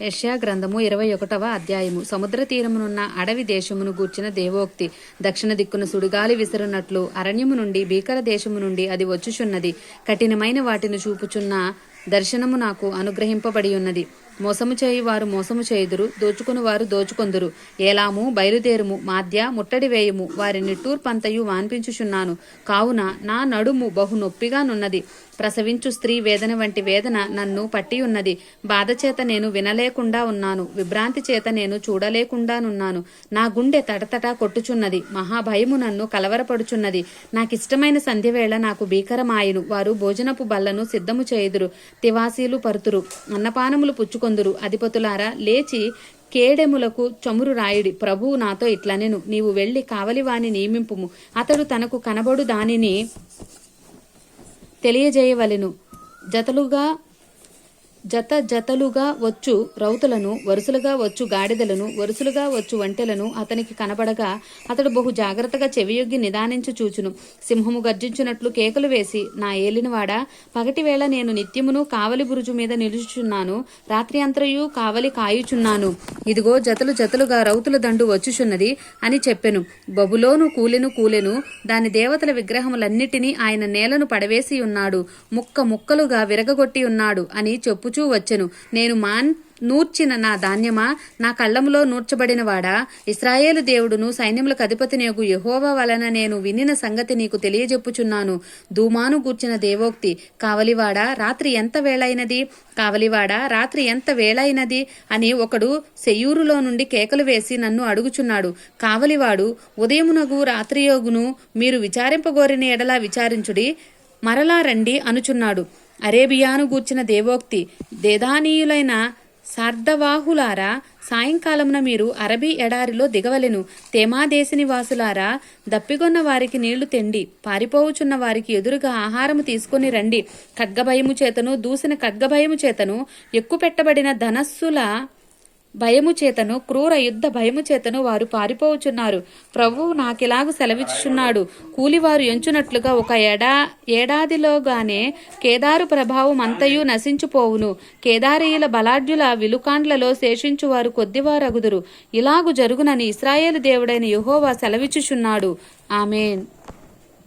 యష్యా గ్రంథము ఇరవై ఒకటవ అధ్యాయము. సముద్ర తీరమునున్న అడవి దేశమును గూర్చిన దేవోక్తి. దక్షిణ దిక్కున సుడిగాలి విసిరినట్లు అరణ్యము నుండి భీకర దేశము నుండి అది వచ్చుచున్నది. కఠినమైన వాటిని చూపుచున్న దర్శనము నాకు అనుగ్రహింపబడి ఉన్నది. మోసము చేయి వారు మోసము చేయుదురు దోచుకుని వారు దోచుకొందురు. ఏలాము బయలుదేరుము మాధ్య ముట్టడి వేయుము వారి నిట్టూర్పంతయు వాన్పించుచున్నాను. కావున నా నడుము బహు నొప్పిగానున్నది ప్రసవించు స్త్రీ వేదన వంటి వేదన నన్ను పట్టి ఉన్నది బాధ చేత నేను వినలేకుండా ఉన్నాను. విభ్రాంతి చేత నేను చూడలేకుండానున్నాను నా గుండె తటతట కొట్టుచున్నది. మహాభయము నన్ను కలవరపడుచున్నది. నాకిష్టమైన సంధ్యవేళ నాకు భీకరమాయను. వారు భోజనపు బల్లను సిద్ధము చేయుదురు. తివాసీలు పరుతురు. అన్నపానములు కొందరు అధిపతులారా లేచి కేడెములకు చమురు రాయుడి. ప్రభువు నాతో ఇట్లనెను నీవు వెళ్ళి కావలివాని నియమింపుము. అతడు తనకు కనబడు దానిని తెలియజేయవలెను. జతలుగా జత జతలుగా వచ్చు రౌతులను వరుసలుగా వచ్చు గాడిదలను వరుసలుగా వచ్చు వంటెలను అతనికి కనబడగా అతడు బహు జాగ్రత్తగా చెవియొగ్గి నిదానించు చూచును. సింహము గర్జించినట్లు కేకలు వేసి నా ఏలినవాడా పగటివేళ నేను నిత్యమును కావలి బురుజు మీద నిలుచుచున్నాను రాత్రి అంతరయు కావలి కాయుచున్నాను. ఇదిగో జతలు జతలుగా రౌతుల దండు వచ్చుచున్నది అని చెప్పెను. బబులోను కూలెను కూలెను దాని దేవతల విగ్రహములన్నిటినీ ఆయన నేలను పడవేసి ఉన్నాడు. ముక్క ముక్కలుగా విరగగొట్టి ఉన్నాడు అని చెప్పు చూచూ వచ్చెను. నేను మాన్ నూర్చిన నా ధాన్యమా? నా కళ్ళములో నూర్చబడినవాడా? ఇస్రాయేలు దేవుడును సైన్యములకు అధిపతినేగు యహోవా వలన నేను వినిన సంగతి నీకు తెలియజెప్పుచున్నాను. ధూమాను గూర్చిన దేవోక్తి కావలివాడా రాత్రి ఎంత వేళైనది? కావలివాడా రాత్రి ఎంత వేళైనది? అని ఒకడు సెయ్యూరులో నుండి కేకలు వేసి నన్ను అడుగుచున్నాడు. కావలివాడు ఉదయమునగు రాత్రియోగును మీరు విచారింపగోరిన ఎడలా విచారించుడి మరలా రండి అనుచున్నాడు. అరేబియాను గూర్చిన దేవోక్తి దేదానీయులైన సార్ధవాహులారా సాయంకాలమున మీరు అరబీ ఎడారిలో దిగవలెను. తేమాదేశి నివాసులారా దప్పిగొన్న వారికి నీళ్ళు తెండి పారిపోవుచున్న వారికి ఎదురుగా ఆహారము తీసుకొని రండి. ఖడ్గభయము చేతను దూసిన ఖడ్గభయము చేతను ఎక్కుపెట్టబడిన ధనస్సుల భయము చేతను క్రూర యుద్ధ భయము చేతను వారు పారిపోవుచున్నారు ప్రభువు నాకిలాగు సెలవిచ్చుచున్నాడు. కూలివారు ఎంచునట్లుగా ఒక ఎడా ఏడాదిలోగానే కేదారు ప్రభావం అంతయు నశించుపోవును. కేదారీయుల బలాఢ్యుల విలుకాండ్లలో శేషించువారు కొద్దివారగుదురు. ఇలాగు జరుగునని ఇస్రాయేలు దేవుడైన యహోవా సెలవిచ్చుచున్నాడు. ఆమెన్.